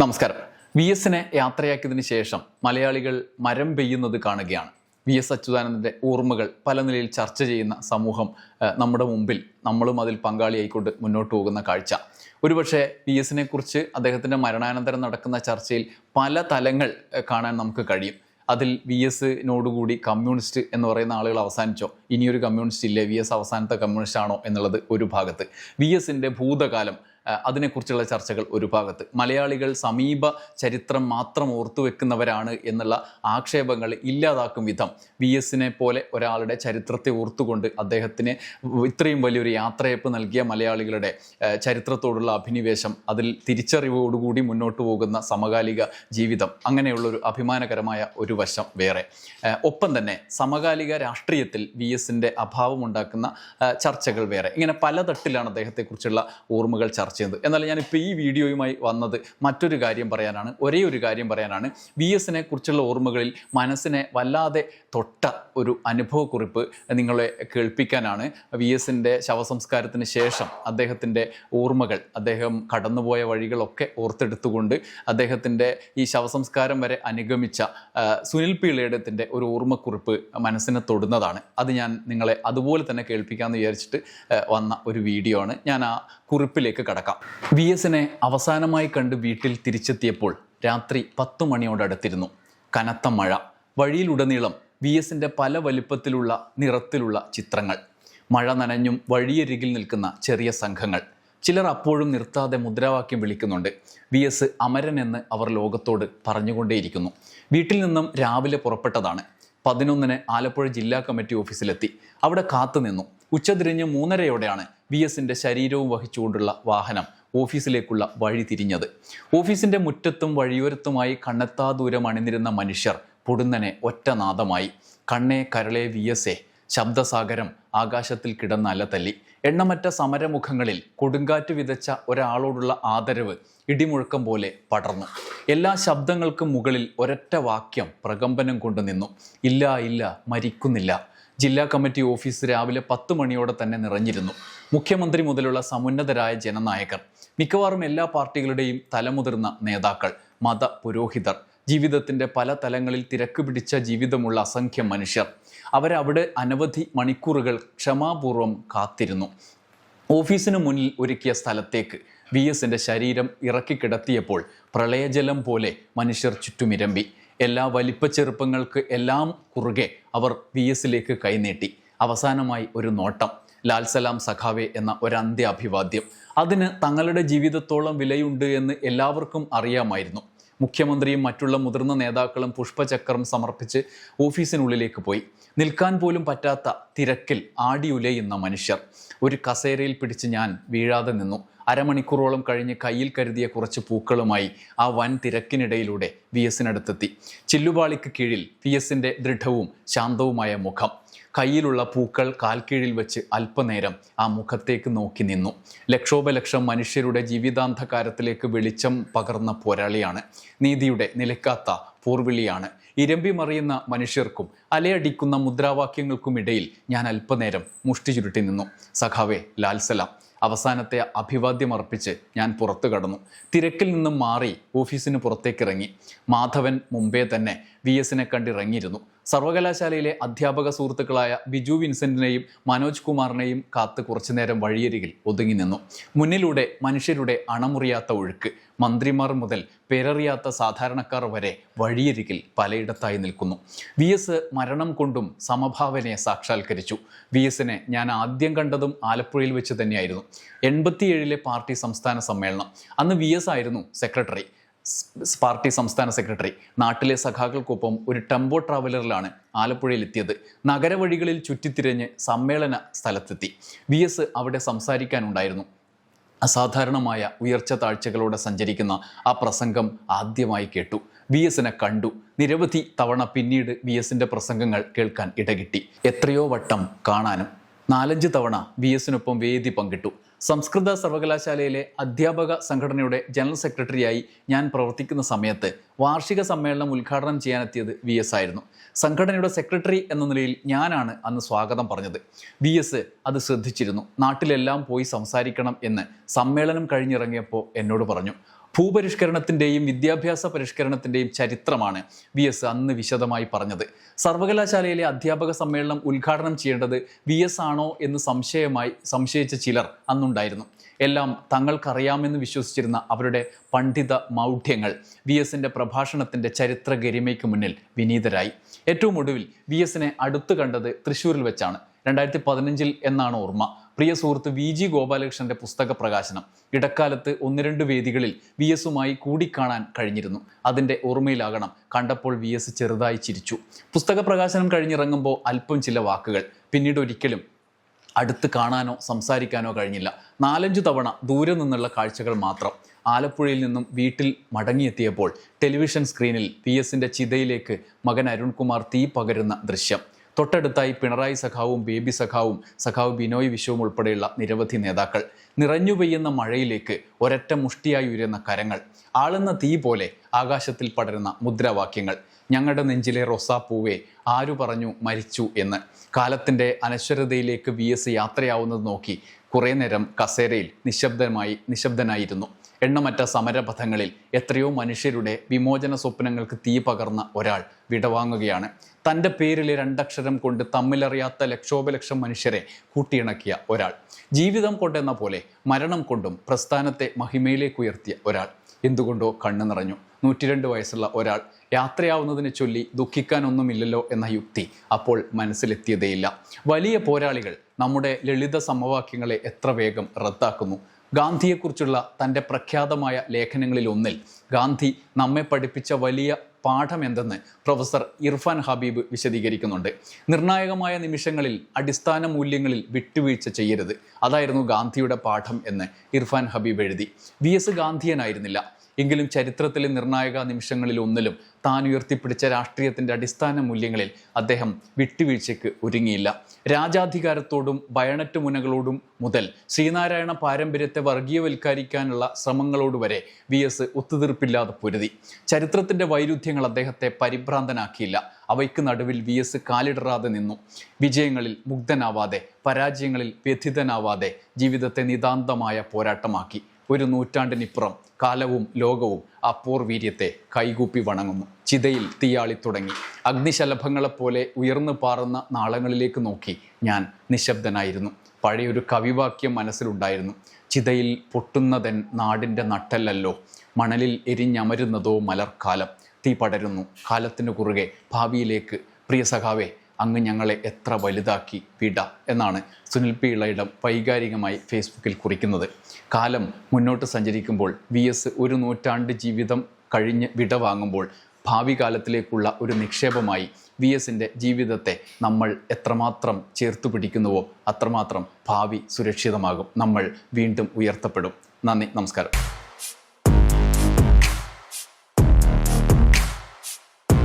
നമസ്കാരം. വി എസിനെ യാത്രയാക്കിയതിനു ശേഷം മലയാളികൾ മരം പെയ്യുന്നത് കാണുകയാണ്. വി എസ് അച്യുതാനന്ദന്റെ ഓർമ്മകൾ പല നിലയിൽ ചർച്ച ചെയ്യുന്ന സമൂഹം നമ്മുടെ മുമ്പിൽ നമ്മളും അതിൽ പങ്കാളിയായിക്കൊണ്ട് മുന്നോട്ട് പോകുന്ന കാഴ്ച. ഒരുപക്ഷെ വി എസിനെ കുറിച്ച് അദ്ദേഹത്തിന്റെ മരണാനന്തരം നടക്കുന്ന ചർച്ചയിൽ പല തലങ്ങൾ കാണാൻ നമുക്ക് കഴിയും. അതിൽ വി എസിനോടുകൂടി കമ്മ്യൂണിസ്റ്റ് എന്ന് പറയുന്ന ആളുകൾ അവസാനിച്ചോ? ഇനിയൊരു കമ്മ്യൂണിസ്റ്റ് ഇല്ലേ? വി എസ് അവസാനത്തെ കമ്മ്യൂണിസ്റ്റ് ആണോ എന്നുള്ളത് ഒരു ഭാഗത്ത്. വി എസിന്റെ ഭൂതകാലം അതിനെക്കുറിച്ചുള്ള ചർച്ചകൾ ഒരു ഭാഗത്ത്. മലയാളികൾ സമീപ ചരിത്രം മാത്രം ഓർത്തു വെക്കുന്നവരാണ് എന്നുള്ള ആക്ഷേപങ്ങൾ ഇല്ലാതാക്കും വിധം വി എസിനെ പോലെ ഒരാളുടെ ചരിത്രത്തെ ഓർത്തുകൊണ്ട് അദ്ദേഹത്തിന് ഇത്രയും വലിയൊരു യാത്രയപ്പ് നൽകിയ മലയാളികളുടെ ചരിത്രത്തോടുള്ള അഭിനിവേശം അതിൽ തിരിച്ചറിവോടുകൂടി മുന്നോട്ട് പോകുന്ന സമകാലിക ജീവിതം അങ്ങനെയുള്ളൊരു അഭിമാനകരമായ ഒരു വശം വേറെ. ഒപ്പം തന്നെ സമകാലിക രാഷ്ട്രീയത്തിൽ വി എസിന്റെ അഭാവമുണ്ടാക്കുന്ന ചർച്ചകൾ വേറെ. ഇങ്ങനെ പല തട്ടിലാണ് അദ്ദേഹത്തെക്കുറിച്ചുള്ള ഓർമ്മകൾ ചർച്ച ചെയ്യുന്നത് എന്നാൽ ഞാനിപ്പോൾ ഈ വീഡിയോയുമായി വന്നത് മറ്റൊരു കാര്യം പറയാനാണ്. ഒരേ ഒരു കാര്യം പറയാനാണ്. വി എസിനെ കുറിച്ചുള്ള ഓർമ്മകളിൽ മനസ്സിനെ വല്ലാതെ തൊട്ട ഒരു അനുഭവക്കുറിപ്പ് നിങ്ങളെ കേൾപ്പിക്കാനാണ്. വി എസിന്റെ ശവസംസ്കാരത്തിന് ശേഷം അദ്ദേഹത്തിന്റെ ഓർമ്മകൾ അദ്ദേഹം കടന്നുപോയ വഴികളൊക്കെ ഓർത്തെടുത്തുകൊണ്ട് അദ്ദേഹത്തിന്റെ ഈ ശവസംസ്കാരം വരെ അനുഗമിച്ച സുനിൽ പിള്ളയുടെത്തിന്റെ ഒരു ഓർമ്മക്കുറിപ്പ് മനസ്സിനെ തൊടുന്നതാണ്. അത് ഞാൻ നിങ്ങളെ അതുപോലെ തന്നെ കേൾപ്പിക്കാമെന്ന് വിചാരിച്ചിട്ട് വന്ന ഒരു വീഡിയോ ആണ്. ഞാൻ ആ കുറിപ്പിലേക്ക് കടക്കാം. വി എസിനെ അവസാനമായി കണ്ട് വീട്ടിൽ തിരിച്ചെത്തിയപ്പോൾ രാത്രി പത്തു മണിയോടടുത്തിരുന്നു കനത്ത മഴ വഴിയിലുടനീളം വി എസിന്റെ പല വലിപ്പത്തിലുള്ള നിറത്തിലുള്ള ചിത്രങ്ങൾ. മഴ നനഞ്ഞും വഴിയരികിൽ നിൽക്കുന്ന ചെറിയ സംഘങ്ങൾ. ചിലർ അപ്പോഴും നിർത്താതെ മുദ്രാവാക്യം വിളിക്കുന്നുണ്ട്. വി എസ് അമരൻ എന്ന് അവർ ലോകത്തോട് പറഞ്ഞുകൊണ്ടേയിരിക്കുന്നു. വീട്ടിൽ നിന്നും രാവിലെ പുറപ്പെട്ടതാണ്. പതിനൊന്നിന് ആലപ്പുഴ ജില്ലാ കമ്മിറ്റി ഓഫീസിലെത്തി. അവിടെ കാത്തുനിന്നു. ഉച്ചതിരിഞ്ഞ് മൂന്നരയോടെയാണ് വി എസിന്റെ ശരീരവും വഹിച്ചുകൊണ്ടുള്ള വാഹനം ഓഫീസിലേക്കുള്ള വഴി തിരിഞ്ഞത്. ഓഫീസിന്റെ മുറ്റത്തും വഴിയോരത്തുമായി കണ്ണെത്താ ദൂരം അണിനിരുന്ന മനുഷ്യർ പൊടുന്നനെ ഒറ്റനാദമായി കണ്ണേ കരളെ വി എസ് എ ശബ്ദസാഗരം ആകാശത്തിൽ കിടന്ന അലതല്ലി. എണ്ണമറ്റ സമരമുഖങ്ങളിൽ കൊടുങ്കാറ്റ് വിതച്ച ഒരാളോടുള്ള ആദരവ് ഇടിമുഴക്കം പോലെ പടർന്നു. എല്ലാ ശബ്ദങ്ങൾക്കും മുകളിൽ ഒരൊറ്റ വാക്യം പ്രകമ്പനം കൊണ്ടു നിന്നു. ഇല്ല ഇല്ല മരിക്കുന്നില്ല. ജില്ലാ കമ്മിറ്റി ഓഫീസ് രാവിലെ പത്ത് മണിയോടെ തന്നെ നിറഞ്ഞിരുന്നു. മുഖ്യമന്ത്രി മുതലുള്ള സമുന്നതരായ ജനനായകർ മിക്കവാറും എല്ലാ പാർട്ടികളുടെയും തലമുതിർന്ന നേതാക്കൾ മത പുരോഹിതർ ജീവിതത്തിന്റെ പല തലങ്ങളിൽ തിരക്ക് പിടിച്ച ജീവിതമുള്ള അസംഖ്യം മനുഷ്യർ. അവരവിടെ അനവധി മണിക്കൂറുകൾ ക്ഷമാപൂർവം കാത്തിരുന്നു. ഓഫീസിന് മുന്നിൽ ഒരുക്കിയ സ്ഥലത്തേക്ക് വി എസിന്റെ ശരീരം ഇറക്കിക്കിടത്തിയപ്പോൾ പ്രളയജലം പോലെ മനുഷ്യർ ചുറ്റുമിരമ്പി. എല്ലാ വലിപ്പച്ചെറുപ്പങ്ങൾക്ക് എല്ലാം കുറുകെ അവർ വി എസിലേക്ക് കൈനീട്ടി. അവസാനമായി ഒരു നോട്ടം ലാൽ സലാം സഖാവെ എന്ന ഒരന്ത്യ അഭിവാദ്യം അതിന് തങ്ങളുടെ ജീവിതത്തോളം വിലയുണ്ട് എന്ന് എല്ലാവർക്കും അറിയാമായിരുന്നു. മുഖ്യമന്ത്രിയും മറ്റുള്ള മുതിർന്ന നേതാക്കളും പുഷ്പചക്രം സമർപ്പിച്ച് ഓഫീസിനുള്ളിലേക്ക് പോയി. നിൽക്കാൻ പോലും പറ്റാത്ത തിരക്കിൽ ആടിയുലയുന്ന മനുഷ്യർ. ഒരു കസേരയിൽ പിടിച്ച് ഞാൻ വീഴാതെ നിന്നു. അരമണിക്കൂറോളം കഴിഞ്ഞ് കയ്യിൽ കരുതിയ കുറച്ച് പൂക്കളുമായി ആ വൻ തിരക്കിനിടയിലൂടെ വി എസിനടുത്തെത്തി. ചില്ലുപാളിക്ക് കീഴിൽ വി എസിന്റെ ദൃഢവും ശാന്തവുമായ മുഖം. കയ്യിലുള്ള പൂക്കൾ കാൽക്കീഴിൽ വെച്ച് അല്പനേരം ആ മുഖത്തേക്ക് നോക്കി നിന്നു. ലക്ഷോപലക്ഷം മനുഷ്യരുടെ ജീവിതാന്ധകാരത്തിലേക്ക് വെളിച്ചം പകർന്ന പോരാളിയാണ്. നീതിയുടെ നിലക്കാത്ത പൂർവിളിയാണ്. ഇരമ്പി മറിയുന്ന മനുഷ്യർക്കും അലയടിക്കുന്ന മുദ്രാവാക്യങ്ങൾക്കുമിടയിൽ ഞാൻ അല്പനേരം മുഷ്ടി ചുരുട്ടി നിന്നു. സഖാവെ ലാൽസലാം. അവസാനത്തെ അഭിവാദ്യം അർപ്പിച്ച് ഞാൻ പുറത്തു കടന്നു. തിരക്കിൽ നിന്നും മാറി ഓഫീസിന് പുറത്തേക്കിറങ്ങി. മാധവൻ മുമ്പേ തന്നെ വി എസിനെ കണ്ടിറങ്ങിയിരുന്നു. സർവകലാശാലയിലെ അധ്യാപക സുഹൃത്തുക്കളായ ബിജു വിൻസെന്റിനെയും മനോജ് കുമാറിനെയും കാത്ത് കുറച്ചുനേരം വഴിയരികിൽ ഒതുങ്ങി നിന്നു. മുന്നിലൂടെ മനുഷ്യരുടെ അണമുറിയാത്ത ഒഴുക്ക് മന്ത്രിമാർ മുതൽ പേരറിയാത്ത സാധാരണക്കാർ വരെ വഴിയരികിൽ പലയിടത്തായി നിൽക്കുന്നു. വി എസ് മരണം കൊണ്ടും സമഭാവനയെ സാക്ഷാത്കരിച്ചു. വി എസിനെ ഞാൻ ആദ്യം കണ്ടതും ആലപ്പുഴയിൽ വെച്ച് തന്നെയായിരുന്നു. എൺപത്തിയേഴിലെ പാർട്ടി സംസ്ഥാന സമ്മേളനം. അന്ന് വി എസ് ആയിരുന്നു സെക്രട്ടറി. പാർട്ടി സംസ്ഥാന സെക്രട്ടറി. നാട്ടിലെ സഖാക്കൾക്കൊപ്പം ഒരു ടെമ്പോ ട്രാവലറിലാണ് ആലപ്പുഴയിൽ എത്തിയത് നഗരവഴികളിൽ ചുറ്റിത്തിരിഞ്ഞ് സമ്മേളന സ്ഥലത്തെത്തി. വി എസ് അവിടെ സംസാരിക്കാനുണ്ടായിരുന്നു. അസാധാരണമായ ഉയർച്ച താഴ്ചകളോടെ സഞ്ചരിക്കുന്ന ആ പ്രസംഗം ആദ്യമായി കേട്ടു. വി എസിനെ കണ്ടു. നിരവധി തവണ പിന്നീട് വി എസിന്റെ പ്രസംഗങ്ങൾ കേൾക്കാൻ ഇടകിട്ടി. എത്രയോ വട്ടം കാണാനും നാലഞ്ച് തവണ വി എസിനൊപ്പം വേദി പങ്കിട്ടു. സംസ്കൃത സർവകലാശാലയിലെ അധ്യാപക സംഘടനയുടെ ജനറൽ സെക്രട്ടറിയായി ഞാൻ പ്രവർത്തിക്കുന്ന സമയത്ത് വാർഷിക സമ്മേളനം ഉദ്ഘാടനം ചെയ്യാനെത്തിയത് വി എസ് ആയിരുന്നു. സംഘടനയുടെ സെക്രട്ടറി എന്ന നിലയിൽ ഞാനാണ് അന്ന് സ്വാഗതം പറഞ്ഞത്. വി എസ് അത് ശ്രദ്ധിച്ചിരുന്നു. നാട്ടിലെല്ലാം പോയി സംസാരിക്കണം എന്ന് സമ്മേളനം കഴിഞ്ഞിറങ്ങിയപ്പോൾ എന്നോട് പറഞ്ഞു ഭൂപരിഷ്കരണത്തിന്റെയും വിദ്യാഭ്യാസ പരിഷ്കരണത്തിന്റെയും ചരിത്രമാണ് വി എസ് അന്ന് വിശദമായി പറഞ്ഞത്. സർവകലാശാലയിലെ അധ്യാപക സമ്മേളനം ഉദ്ഘാടനം ചെയ്യേണ്ടത് വി എസ് ആണോ എന്ന് സംശയമായി സംശയിച്ച ചിലർ അന്നുണ്ടായിരുന്നു. എല്ലാം തങ്ങൾക്കറിയാമെന്ന് വിശ്വസിച്ചിരുന്ന അവരുടെ പണ്ഡിത മൗഢ്യങ്ങൾ വി എസിന്റെ പ്രഭാഷണത്തിന്റെ ചരിത്ര ഗരിമയ്ക്ക് മുന്നിൽ വിനീതരായി. ഏറ്റവും ഒടുവിൽ വി എസിനെ അടുത്തു കണ്ടത് തൃശ്ശൂരിൽ വെച്ചാണ്. രണ്ടായിരത്തി പതിനഞ്ചിൽ എന്നാണ് ഓർമ്മ. പ്രിയ സുഹൃത്ത് വി ജി ഗോപാലകൃഷ്ണന്റെ പുസ്തക പ്രകാശനം ഇടക്കാലത്ത് ഒന്ന് രണ്ട് വേദികളിൽ വി എസുമായി കൂടിക്കാണാൻ കഴിഞ്ഞിരുന്നു. അതിന്റെ ഓർമ്മയിലാകണം കണ്ടപ്പോൾ വി എസ് ചെറുതായി ചിരിച്ചു. പുസ്തക പ്രകാശനം കഴിഞ്ഞിറങ്ങുമ്പോൾ അല്പം ചില വാക്കുകൾ. പിന്നീട് ഒരിക്കലും അടുത്ത് കാണാനോ സംസാരിക്കാനോ കഴിഞ്ഞില്ല. നാലഞ്ച് തവണ ദൂരെ നിന്നുള്ള കാഴ്ചകൾ മാത്രം. ആലപ്പുഴയിൽ നിന്നും വീട്ടിൽ മടങ്ങിയെത്തിയപ്പോൾ ടെലിവിഷൻ സ്ക്രീനിൽ പി എസിന്റെ ചിതയിലേക്ക് മകൻ അരുൺകുമാർ തീ പകരുന്ന ദൃശ്യം. തൊട്ടടുത്തായി പിണറായി സഖാവും ബേബി സഖാവും സഖാവ് ബിനോയ് വിശ്വവും ഉൾപ്പെടെയുള്ള നിരവധി നേതാക്കൾ. നിറഞ്ഞു പെയ്യുന്ന മഴയിലേക്ക് ഒരൊറ്റ മുഷ്ടിയായി ഉയരുന്ന കരങ്ങൾ. ആളുന്ന തീ പോലെ ആകാശത്തിൽ പടരുന്ന മുദ്രാവാക്യങ്ങൾ. ഞങ്ങളുടെ നെഞ്ചിലെ റൊസാപ്പൂവേ ആരു പറഞ്ഞു മരിച്ചു എന്ന്. കാലത്തിന്റെ അനശ്വരതയിലേക്ക് വി എസ് യാത്രയാവുന്നത് നോക്കി കുറേ നേരം കസേരയിൽ നിശബ്ദമായി നിശബ്ദനായിരുന്നു. എണ്ണമറ്റ സമരപഥങ്ങളിൽ എത്രയോ മനുഷ്യരുടെ വിമോചന സ്വപ്നങ്ങൾക്ക് തീ പകർന്ന ഒരാൾ വിടവാങ്ങുകയാണ്. തന്റെ പേരിലെ രണ്ടക്ഷരം കൊണ്ട് തമ്മിലറിയാത്ത ലക്ഷോപലക്ഷം മനുഷ്യരെ കൂട്ടിയിണക്കിയ ഒരാൾ. ജീവിതം കൊണ്ടെന്ന പോലെ മരണം കൊണ്ടും പ്രസ്ഥാനത്തെ മഹിമയിലേക്ക് ഉയർത്തിയ ഒരാൾ. എന്തുകൊണ്ടോ കണ്ണു നിറഞ്ഞു. നൂറ്റിരണ്ട് വയസ്സുള്ള ഒരാൾ യാത്രയാവുന്നതിനെ ചൊല്ലി ദുഃഖിക്കാനൊന്നുമില്ലല്ലോ എന്ന യുക്തി അപ്പോൾ മനസ്സിലെത്തിയതേയില്ല. വലിയ പോരാളികൾ നമ്മുടെ ലളിത സമവാക്യങ്ങളെ എത്ര വേഗം റദ്ദാക്കുന്നു. ഗാന്ധിയെക്കുറിച്ചുള്ള തന്റെ പ്രഖ്യാതമായ ലേഖനങ്ങളിൽ ഒന്നിൽ ഗാന്ധി നമ്മെ പഠിപ്പിച്ച വലിയ പാഠം എന്തെന്ന് പ്രൊഫസർ ഇർഫാൻ ഹബീബ് വിശദീകരിക്കുന്നുണ്ട്. നിർണായകമായ നിമിഷങ്ങളിൽ അടിസ്ഥാന മൂല്യങ്ങളിൽ വിട്ടുവീഴ്ച ചെയ്യരുത്. അതായിരുന്നു ഗാന്ധിയുടെ പാഠം എന്ന് ഇർഫാൻ ഹബീബ് എഴുതി. വി എസ് ഗാന്ധിയനായിരുന്നില്ല. എങ്കിലും ചരിത്രത്തിലെ നിർണായക നിമിഷങ്ങളിൽ ഒന്നിലും താൻ ഉയർത്തിപ്പിടിച്ച രാഷ്ട്രീയത്തിന്റെ അടിസ്ഥാന മൂല്യങ്ങളിൽ അദ്ദേഹം വിട്ടുവീഴ്ചയ്ക്ക് ഒരുങ്ങിയില്ല. രാജാധികാരത്തോടും ബയണറ്റ് മുനകളോടും മുതൽ ശ്രീനാരായണ പാരമ്പര്യത്തെ വർഗീയവൽക്കരിക്കാനുള്ള ശ്രമങ്ങളോട് വരെ വി എസ് ഒത്തുതീർപ്പില്ലാതെ പൊരുതി. ചരിത്രത്തിന്റെ വൈരുദ്ധ്യങ്ങൾ അദ്ദേഹത്തെ പരിഭ്രാന്തനാക്കിയില്ല. അവയ്ക്ക് നടുവിൽ വി എസ് കാലിടറാതെ നിന്നു. വിജയങ്ങളിൽ മുഗ്ധനാവാതെ പരാജയങ്ങളിൽ വ്യഥിതനാവാതെ ജീവിതത്തെ നിതാന്തമായ പോരാട്ടമാക്കി. ഒരു നൂറ്റാണ്ടിനിപ്പുറം കാലവും ലോകവും ആ പോർവീര്യത്തെ കൈകൂപ്പി വണങ്ങുന്നു. ചിതയിൽ തീയാളി തുടങ്ങി. അഗ്നിശലഭങ്ങളെപ്പോലെ ഉയർന്നു പാറുന്ന നാളങ്ങളിലേക്ക് നോക്കി ഞാൻ നിശബ്ദനായിരുന്നു. പഴയൊരു കവിവാക്യം മനസ്സിലുണ്ടായിരുന്നു. ചിതയിൽ പൊട്ടുന്നതൻ നാടിന്റെ നട്ടല്ലല്ലോ. മണലിൽ എരിഞ്ഞമരുന്നതോ മലർക്കാലം. തീ പടരുന്നു. കാലത്തിനു കുറുകെ ഭാവിയിലേക്ക്. പ്രിയ സഖാവേ അങ്ങ് ഞങ്ങളെ എത്ര വലുതാക്കി വിട എന്നാണ് സുനിൽ പി ഇളയിടം വൈകാരികമായി ഫേസ്ബുക്കിൽ കുറിക്കുന്നത്. കാലം മുന്നോട്ട് സഞ്ചരിക്കുമ്പോൾ വി എസ് ഒരു നൂറ്റാണ്ട് ജീവിതം കഴിഞ്ഞ് വിട വാങ്ങുമ്പോൾ ഭാവി കാലത്തിലേക്കുള്ള ഒരു നിക്ഷേപമായി വി എസിന്റെ ജീവിതത്തെ നമ്മൾ എത്രമാത്രം ചേർത്ത് പിടിക്കുന്നുവോ അത്രമാത്രം ഭാവി സുരക്ഷിതമാകും. നമ്മൾ വീണ്ടും ഉയർത്തപ്പെടും. നന്ദി നമസ്കാരം.